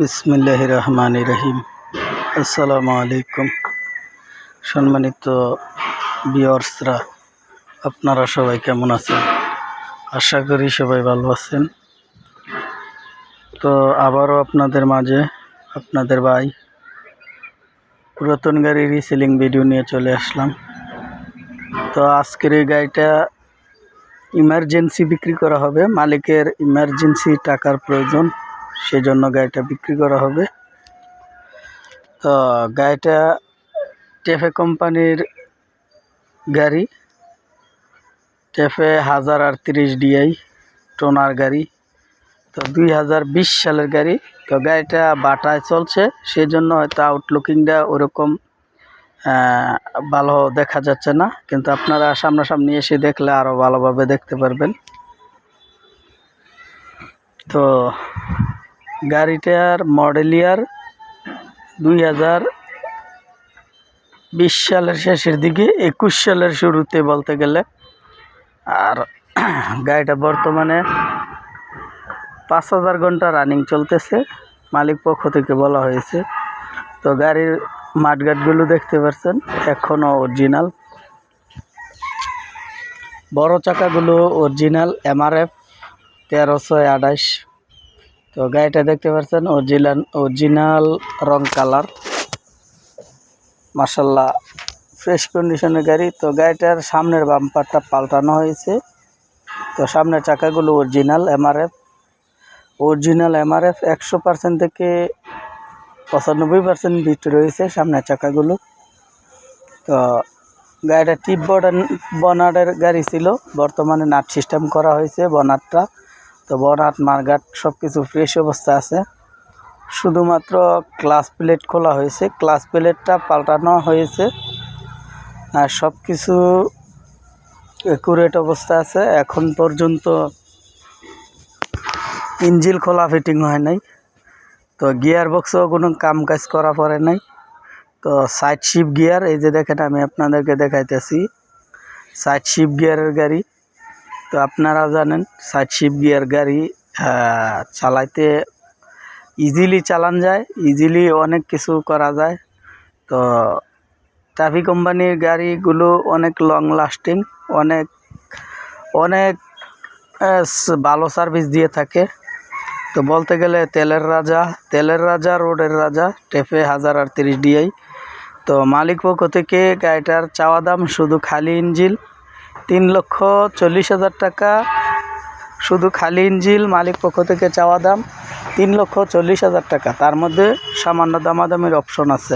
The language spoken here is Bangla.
বিসমিল্লাহ রহমান রহিম। আসসালামু আলাইকুম। সম্মানিত বিয়র্সরা আপনারা সবাই কেমন আছেন? আশা করি সবাই ভালো আছেন। তো আবারও আপনাদের মাঝে আপনাদের ভাই পুরাতন গাড়ির রিসেলিং ভিডিও নিয়ে চলে আসলাম। তো আজকের এই গাড়িটা ইমার্জেন্সি বিক্রি করা হবে। মালিকের ইমার্জেন্সি টাকার প্রয়োজন। সেজন্য গাড়িটা বিক্রি করা হবে। তো গাড়িটা টেফে কোম্পানির গাড়ি। টেফে হাজার আটত্রিশ ডিআই টোনার গাড়ি। তো দুই হাজার বিশ সালের গাড়ি। তো গাড়িটা বাটায় চলছে, সেজন্য হয়তো আউটলুকিংটা ওরকম ভালো দেখা যাচ্ছে না। কিন্তু আপনারা সামনাসামনি এসে দেখলে আরও ভালোভাবে দেখতে পারবেন। তো গাড়িটার মডেল ইয়ার দুই হাজার বিশ সালের শেষের দিকে, একুশ সালের শুরুতে বলতে গেলে। আর গাড়িটা বর্তমানে পাঁচ হাজার ঘণ্টা রানিং চলতেছে, মালিক পক্ষ থেকে বলা হয়েছে। তো গাড়ির মাঠঘাটগুলো দেখতে পাচ্ছেন এখনও অরিজিনাল বড় চাকাগুলো অরিজিনাল এমআরএফ তেরোশো আঠাশ। তো গাড়িটা দেখতে পাচ্ছেন অরিজিনাল অরিজিনাল রং কালার মার্শাল্লাহ ফ্রেশ কন্ডিশনের গাড়ি। তো গাড়িটার সামনের বাম্পারটা পাল্টানো হয়েছে। তো সামনের চাকাগুলো অরিজিনাল এমআরএফ অরিজিনাল এমআরএফ একশো পার্সেন্ট থেকে পঁচানব্বই পার্সেন্ট বিট রয়েছে সামনের চাকাগুলো। তো গাড়িটা টিপ বর্ডার, বনাটের গাড়ি ছিল। বর্তমানে নাট সিস্টেম করা হয়েছে বনাটটা। তো বনাট মার্গাট সব কিছু ফ্রেশ অবস্থা আছে। শুধুমাত্র ক্লাস প্লেট খোলা হয়েছে। ক্লাস প্লেটটা পাল্টানো হয়েছে। আর সব কিছু একুরেট অবস্থা আছে। এখন পর্যন্ত ইঞ্জিল খোলা ফিটিং হয় নাই। তো গিয়ার বক্সও কোনো কাম কাজ করা পড়ে নাই। তো সাইড শিপ গিয়ার এই যে দেখেন আমি আপনাদেরকে দেখাইতেছি। সাইড শিপ গিয়ারের গাড়ি। তো আপনারা জানেন, সাইড শিপ গিয়ার গাড়ি চালাইতে ইজিলি চালান যায় ইজিলি অনেক কিছু করা যায়। তো ট্রাফিক কোম্পানির গাড়িগুলো অনেক লং লাস্টিং অনেক অনেক ভালো সার্ভিস দিয়ে থাকে। তো বলতে গেলে তেলের রাজা তেলের রাজা, রোডের রাজা টেফে হাজার আটত্রিশ ডিআই। তো মালিক পক্ষ থেকে গাড়িটার চাওয়া দাম শুধু খালি ইঞ্জিল তিন লক্ষ চল্লিশ হাজার টাকা। শুধু খালি ইঞ্জিল, মালিক পক্ষ থেকে চাওয়া দাম তিন লক্ষ চল্লিশ হাজার টাকা। তার মধ্যে সামান্য দামাদামির অপশন আছে।